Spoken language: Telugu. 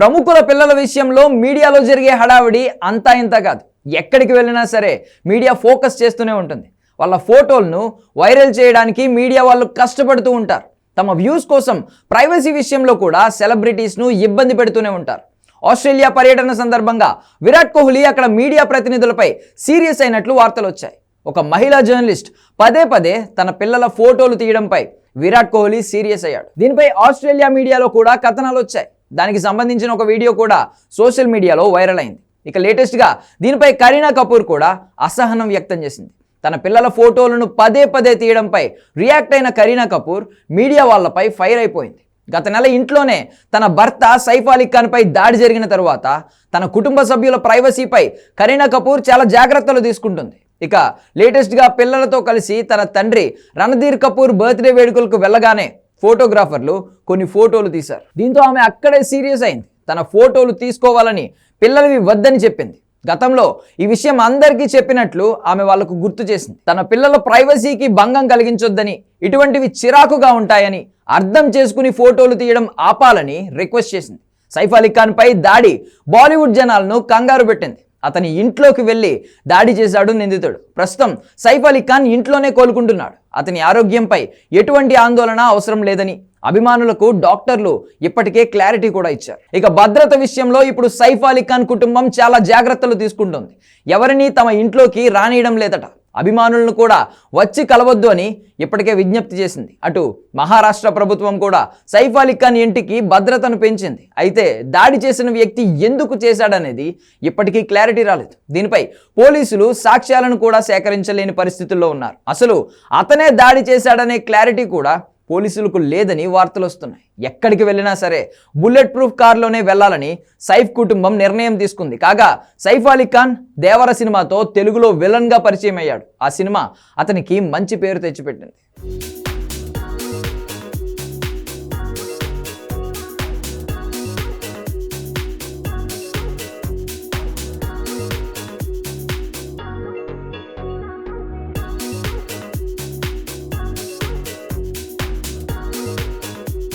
ప్రముఖుల పిల్లల విషయంలో మీడియాలో జరిగే హడావిడి అంతా ఇంత కాదు. ఎక్కడికి వెళ్ళినా సరే మీడియా ఫోకస్ చేస్తూనే ఉంటుంది. వాళ్ళ ఫోటోలను వైరల్ చేయడానికి మీడియా వాళ్ళు కష్టపడుతూ ఉంటారు. తమ వ్యూస్ కోసం ప్రైవసీ విషయంలో కూడా సెలబ్రిటీస్ను ఇబ్బంది పెడుతూనే ఉంటారు. ఆస్ట్రేలియా పర్యటన సందర్భంగా విరాట్ కోహ్లీ అక్కడ మీడియా ప్రతినిధులపై సీరియస్ అయినట్లు వార్తలు వచ్చాయి. ఒక మహిళా జర్నలిస్ట్ పదే పదే తన పిల్లల ఫోటోలు తీయడంపై విరాట్ కోహ్లీ సీరియస్ అయ్యాడు. దీనిపై ఆస్ట్రేలియా మీడియాలో కూడా కథనాలు వచ్చాయి. దానికి సంబంధించిన ఒక వీడియో కూడా సోషల్ మీడియాలో వైరల్ అయింది. ఇక లేటెస్ట్గా దీనిపై కరీనా కపూర్ కూడా అసహనం వ్యక్తం చేసింది. తన పిల్లల ఫోటోలను పదే పదే తీయడంపై రియాక్ట్ అయిన కరీనా కపూర్ మీడియా వాళ్ళపై ఫైర్ అయిపోయింది. గత నెల ఇంట్లోనే తన భర్త సైఫ్ అలీ ఖాన్పై దాడి జరిగిన తరువాత తన కుటుంబ సభ్యుల ప్రైవసీపై కరీనా కపూర్ చాలా జాగ్రత్తలు తీసుకుంటుంది. ఇక లేటెస్ట్గా పిల్లలతో కలిసి తన తండ్రి రణధీర్ కపూర్ బర్త్డే వేడుకలకు వెళ్ళగానే ఫోటోగ్రాఫర్లు కొన్ని ఫోటోలు తీశారు. దీంతో ఆమె అక్కడే సీరియస్ అయింది. తన ఫోటోలు తీసుకోవాలని పిల్లలవి వద్దని చెప్పింది. గతంలో ఈ విషయం అందరికీ చెప్పినట్లు ఆమె వాళ్ళకు గుర్తు చేసింది. తన పిల్లల ప్రైవసీకి భంగం కలిగించొద్దని ఇటువంటివి చిరాకుగా ఉంటాయని అర్థం చేసుకుని ఫోటోలు తీయడం ఆపాలని రిక్వెస్ట్ చేసింది. సైఫ్ అలీ ఖాన్ పై దాడి బాలీవుడ్ జనాలను కంగారు పెట్టింది. అతని ఇంట్లోకి వెళ్ళి దాడి చేశాడు నిందితుడు. ప్రస్తుతం సైఫ్ అలీ ఖాన్ ఇంట్లోనే కోలుకుంటున్నాడు. అతని ఆరోగ్యంపై ఎటువంటి ఆందోళన అవసరం లేదని అభిమానులకు డాక్టర్లు ఇప్పటికే క్లారిటీ కూడా ఇచ్చారు. ఇక భద్రత విషయంలో ఇప్పుడు సైఫ్ అలీ ఖాన్ కుటుంబం చాలా జాగ్రత్తలు తీసుకుంటుంది. ఎవరిని తమ ఇంట్లోకి రానియడం లేదట. అభిమానులను కూడా వచ్చి కలవద్దు అని ఇప్పటికే విజ్ఞప్తి చేసింది. అటు మహారాష్ట్ర ప్రభుత్వం కూడా సైఫ్ అలీ ఖాన్ ఇంటికి భద్రతను పెంచింది. అయితే దాడి చేసిన వ్యక్తి ఎందుకు చేశాడనేది ఇప్పటికీ క్లారిటీ రాలేదు. దీనిపై పోలీసులు సాక్ష్యాలను కూడా సేకరించలేని పరిస్థితుల్లో ఉన్నారు. అసలు అతనే దాడి చేశాడనే క్లారిటీ కూడా పోలీసులకు లేదని వార్తలు వస్తున్నాయి. ఎక్కడికి వెళ్ళినా సరే బుల్లెట్ ప్రూఫ్ కారులోనే వెళ్ళాలని సైఫ్ కుటుంబం నిర్ణయం తీసుకుంది. కాగా సైఫ్ అలీ ఖాన్ దేవర సినిమాతో తెలుగులో విలన్గా పరిచయం అయ్యాడు ఆ సినిమా అతనికి మంచి పేరు తెచ్చిపెట్టింది.